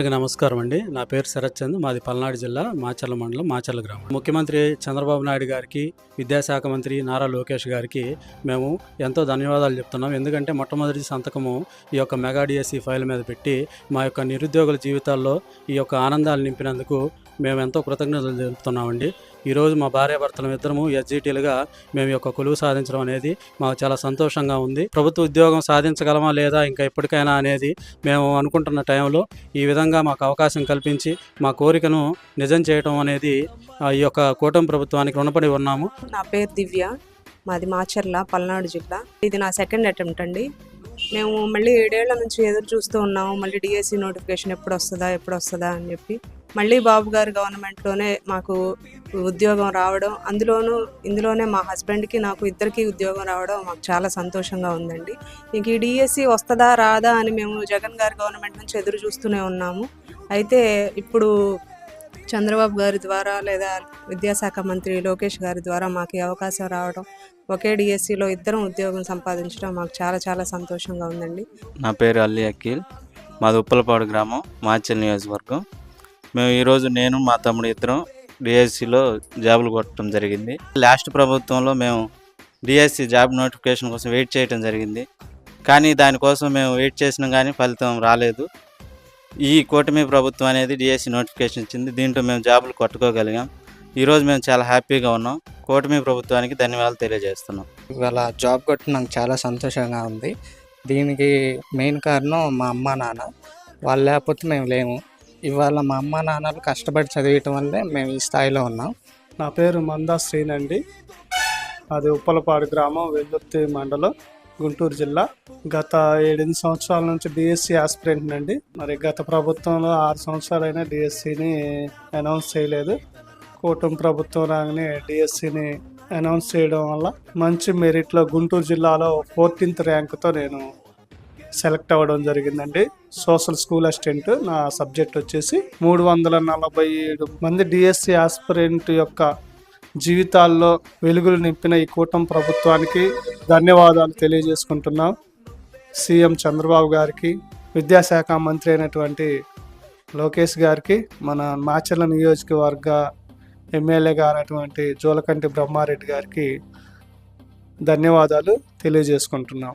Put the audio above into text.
నమస్కారం అండి. నా పేరు శరత్ చంద్ మాది పల్నాడు జిల్లా మాచర్ల మండలం మాచర్ల గ్రామం. ముఖ్యమంత్రి చంద్రబాబు నాయుడు గారికి విద్యాశాఖ మంత్రి నారా లోకేష్ గారికి మేము ఎంతో ధన్యవాదాలు చెప్తున్నాం. ఎందుకంటే మొట్టమొదటి సంతకము ఈ యొక్క మెగా డిఎస్సి ఫైల్ మీద పెట్టి మా యొక్క నిరుద్యోగుల జీవితాల్లో ఈ యొక్క ఆనందాలు నింపినందుకు మేము ఎంతో కృతజ్ఞతలు తెలుపుతున్నామండి. ఈరోజు మా భార్యాభర్తలం ఇద్దరము ఎస్జిటీలుగా మేము యొక్క కొలువు సాధించడం అనేది మాకు చాలా సంతోషంగా ఉంది. ప్రభుత్వ ఉద్యోగం సాధించగలమా లేదా ఇంకా ఎప్పటికైనా అనేది మేము అనుకుంటున్న టైంలో ఈ విధంగా మాకు అవకాశం కల్పించి మా కోరికను నిజం చేయడం అనేది ఈ యొక్క కూటమి ప్రభుత్వానికి రుణపడి ఉన్నాము. నా పేరు దివ్య. మాది మాచర్ల పల్నాడు జిల్లా. ఇది నా సెకండ్ అటెంప్ట్ అండి. మేము మళ్ళీ ఏడేళ్ళ నుంచి ఎదురు చూస్తూ ఉన్నాము. మళ్ళీ డిఎస్సి నోటిఫికేషన్ ఎప్పుడు వస్తుందా ఎప్పుడు వస్తుందా అని చెప్పి. మళ్ళీ బాబు గారు గవర్నమెంట్లోనే మాకు ఉద్యోగం రావడం అందులోనూ ఇందులోనే మా హస్బెండ్కి నాకు ఇద్దరికి ఉద్యోగం రావడం మాకు చాలా సంతోషంగా ఉందండి. ఇంక ఈ డిఎస్సి వస్తుందా రాదా అని మేము జగన్ గారి గవర్నమెంట్ నుంచి ఎదురు చూస్తూనే ఉన్నాము. అయితే ఇప్పుడు చంద్రబాబు గారి ద్వారా లేదా విద్యాశాఖ మంత్రి లోకేష్ గారి ద్వారా మాకు అవకాశం రావడం ఒకే డిఎస్సిలో ఇద్దరం ఉద్యోగం సంపాదించడం మాకు చాలా చాలా సంతోషంగా ఉందండి. నా పేరు అల్లి అఖిల్. మాది ఉప్పలపాడు గ్రామం మాచల్ నియోజకవర్గం. మేము ఈరోజు నేను మా తమ్ముడు ఇద్దరం డిఎస్సిలో జాబులు కొట్టడం జరిగింది. లాస్ట్ ప్రభుత్వంలో మేము డిఎస్సి జాబ్ నోటిఫికేషన్ కోసం వెయిట్ చేయడం జరిగింది. కానీ దానికోసం మేము వెయిట్ చేసినా కానీ ఫలితం రాలేదు. ఈ కూటమి ప్రభుత్వం అనేది డిఎస్సి నోటిఫికేషన్ ఇచ్చింది. దీంట్లో మేము జాబులు కొట్టుకోగలిగాం. ఈరోజు మేము చాలా హ్యాపీగా ఉన్నాం. కూటమి ప్రభుత్వానికి ధన్యవాదాలు తెలియజేస్తున్నాం. ఇవాళ జాబ్ కొట్టి నాకు చాలా సంతోషంగా ఉంది. దీనికి మెయిన్ కారణం మా అమ్మ నాన్న. వాళ్ళు లేకపోతే మేము లేము. ఇవాళ మా అమ్మ నాన్నలు కష్టపడి చదివటం వల్లే మేము ఈ స్థాయిలో ఉన్నాం. నా పేరు మందా శ్రీనండి అది ఉప్పలపాడు గ్రామం వెల్లుర్తి మండలం గుంటూరు జిల్లా. గత ఏడెనిమిది సంవత్సరాల నుంచి డిఎస్సి ఆస్పిరెంట్ అండి. మరి గత ప్రభుత్వంలో ఆరు సంవత్సరాలైనా డిఎస్సిని అనౌన్స్ చేయలేదు. కూటమి ప్రభుత్వం రాగానే డిఎస్సిని అనౌన్స్ చేయడం వల్ల మంచి మెరిట్లో గుంటూరు జిల్లాలో ఫోర్టీన్త్ ర్యాంకుతో నేను సెలెక్ట్ అవ్వడం జరిగిందండి. సోషల్ స్కూల్ అసిస్టెంట్ నా సబ్జెక్ట్ వచ్చేసి మూడు వందల నలభై ఏడు మంది డిఎస్సి ఆస్పిరెంట్ యొక్క జీవితాల్లో వెలుగులు నింపిన ఈ కూటమి ప్రభుత్వానికి ధన్యవాదాలు తెలియజేసుకుంటున్నాం. సీఎం చంద్రబాబు గారికి విద్యాశాఖ మంత్రి అయినటువంటి లోకేష్ గారికి మన మాచర్ల నియోజకవర్గ ఎమ్మెల్యే గారైనటువంటి జోలకంటి బ్రహ్మారెడ్డి గారికి ధన్యవాదాలు తెలియజేసుకుంటున్నాం.